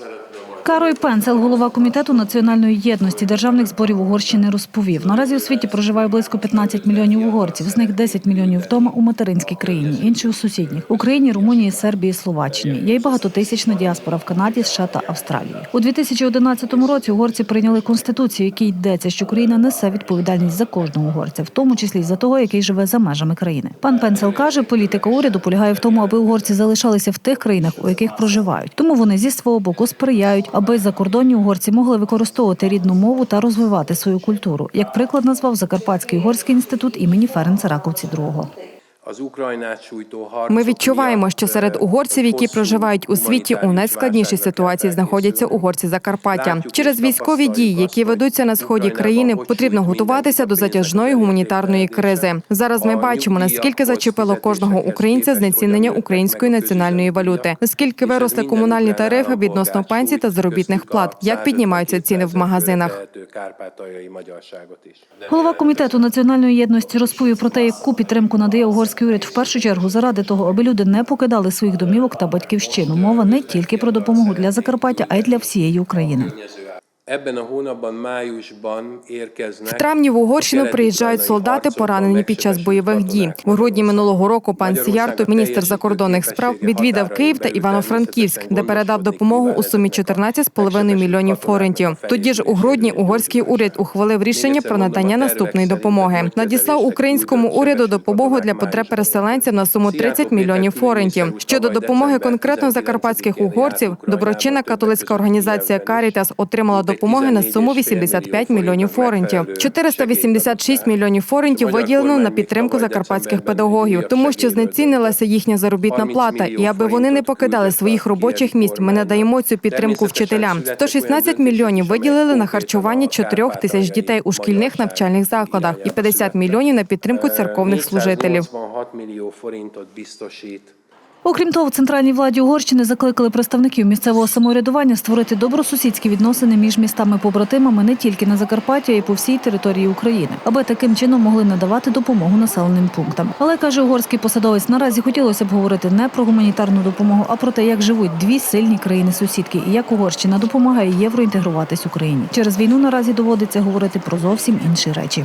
instead of no Карой Пенцел, голова комітету національної єдності державних зборів Угорщини, розповів: наразі у світі проживає близько 15 мільйонів угорців. З них 10 мільйонів вдома у материнській країні, інші у сусідніх Україні, Румунії, Сербії, Словаччині. Є й багатотисячна діаспора в Канаді, США та Австралії. У 2011 році угорці прийняли конституцію, якій йдеться, що Україна несе відповідальність за кожного угорця, в тому числі за того, який живе за межами країни. Пан Пенцел каже, політика уряду полягає в тому, аби угорці залишалися в тих країнах, у яких проживають. Тому вони зі свого боку сприяють, аби закордонні угорці могли використовувати рідну мову та розвивати свою культуру. Як приклад назвав Закарпатський угорський інститут імені Ференца Раковці II. Ми відчуваємо, що серед угорців, які проживають у світі, у найскладнішій ситуації знаходяться угорці Закарпаття. Через військові дії, які ведуться на сході країни, потрібно готуватися до затяжної гуманітарної кризи. Зараз ми бачимо наскільки зачепило кожного українця знецінення української національної валюти, наскільки виросли комунальні тарифи відносно пенсій та заробітних плат, як піднімаються ціни в магазинах. Голова комітету національної єдності розповів про те, яку підтримку надає угорський уряд в першу чергу заради того, аби люди не покидали своїх домівок та батьківщину. Мова не тільки про допомогу для Закарпаття, а й для всієї України. В травні в Угорщину приїжджають солдати, поранені під час бойових дій. У грудні минулого року пан Сіярто, міністр закордонних справ, відвідав Київ та Івано-Франківськ, де передав допомогу у сумі 14,5 мільйонів форентів. Тоді ж у грудні угорський уряд ухвалив рішення про надання наступної допомоги. Надіслав українському уряду допомогу для потреб переселенців на суму 30 мільйонів форентів. Щодо допомоги конкретно закарпатських угорців, доброчинна католицька організація Карітас отримала допомоги на суму 85 мільйонів форентів. 486 мільйонів форентів виділено на підтримку закарпатських педагогів, тому що знецінилася їхня заробітна плата. І аби вони не покидали своїх робочих місць, ми надаємо цю підтримку вчителям. 116 мільйонів виділили на харчування 4 тисяч дітей у шкільних навчальних закладах і 50 мільйонів на підтримку церковних служителів. Окрім того, в центральній владі Угорщини закликали представників місцевого самоврядування створити добросусідські відносини між містами-побратимами не тільки на Закарпатті, а й по всій території України, аби таким чином могли надавати допомогу населеним пунктам. Але каже угорський посадовець, наразі хотілося б говорити не про гуманітарну допомогу, а про те, як живуть дві сильні країни-сусідки і як Угорщина допомагає євроінтегруватись Україні. Через війну наразі доводиться говорити про зовсім інші речі.